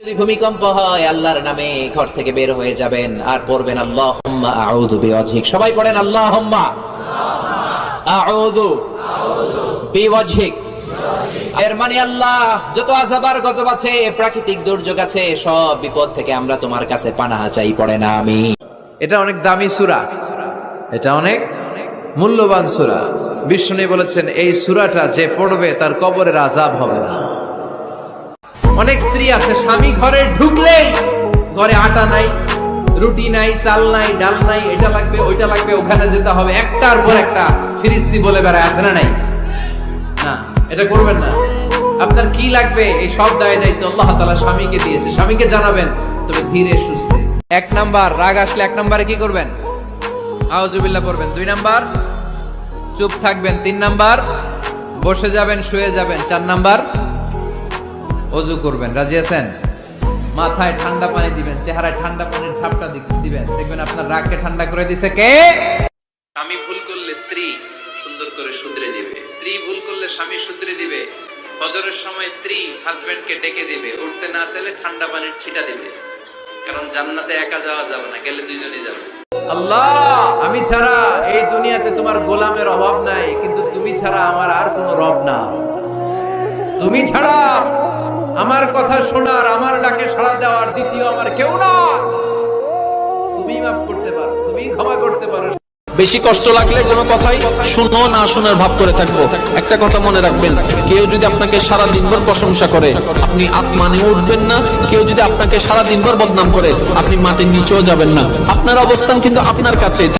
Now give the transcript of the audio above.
যদি ভূমিকম্প হয়, আল্লাহর নামে ঘর থেকে বের হয়ে যাবেন। আর পড়বেন আল্লাহ সবাই পড়েন আল্লাহ এর মানে আল্লাহ, যত আজাবার গজব আছে, প্রাকৃতিক দুর্যোগ আছে, সব বিপদ থেকে আমরা তোমার কাছে পানাহা চাই পড়ে না আমি এটা অনেক দামি সুরা। এটা অনেক মূল্যবান সুরা। বিষ্ণু বলেছেন, এই সুরাটা যে পড়বে, তার কবরের আজাব হবে না। অনেক স্ত্রী আছে, স্বামী ঘরে ঢুকলেই ঘরে আটা নাই, রুটি নাই, চাল নাই, ডাল নাই, এটা লাগবে, ওইটা লাগবে, ওখানে যেতে হবে। একটার পর একটা ফিরিস্তি বলে বেড়ায়, আছে না নাই? না, এটা করবেন না। আপনার কি লাগবে? এই সব দায় দায়িত্ব আল্লাহ তাআলা স্বামীকে দিয়েছে। স্বামীকে জানাবেন, তবে ধীরে সুস্থে। এক নাম্বার, রাগ আসলে এক নাম্বারে কি করবেন? আউজুবিল্লাহ পড়বেন। দুই নাম্বার, চুপ থাকবেন। তিন নাম্বার, বসে যাবেন, শুয়ে যাবেন। চার নাম্বার অজু করবেন রাজি আছেন? মাথায় ঠান্ডা পানি দিবেন চেহারায় ঠান্ডা পানির ঝাপটা দি- দিবেন। দেখবেন আপনার রাগকে ঠান্ডা করে দিছে কে? স্বামী ভুল করলে স্ত্রী সুন্দর করে শুধরে দিবে স্ত্রী ভুল করলে স্বামী শুধরে দিবে। ফজরের সময় স্ত্রী হাজবেন্ডকে ডেকে দিবে। উঠতে না চাইলে ঠান্ডা পানির ছিটা দিবে। কারণ জান্নাতে একা যাওয়া যাবে না গেলে দুইজনই যাবে। আল্লাহ আমি ছাড়া এই দুনিয়াতে তোমার গোলামের অভাব নাই কিন্তু তুমি ছাড়া আমার আর কোনো রব না। তুমি ছাড়া আমার কথা শোনার আমার ডাকে সাড়া দেওয়ার দ্বিতীয় আমার কেউ না তুমি মাফ করতে পারো তুমি ক্ষমা করতে পারো। বেশি কষ্ট লাগলে কোনো কথাই শুনো, না শোনার ভাব করে থাকব। একটা কথা মনে রাখবেন, কেউ যদি আপনাকে সারা দিনভর প্রশংসা করে, আপনি আসমানে উঠবেন না। কেউ যদি আপনাকে সারা দিনভর বদনাম করে, আপনি মাটির নিচেও যাবেন না। আপনার অবস্থান কিন্তু আপনার কাছেই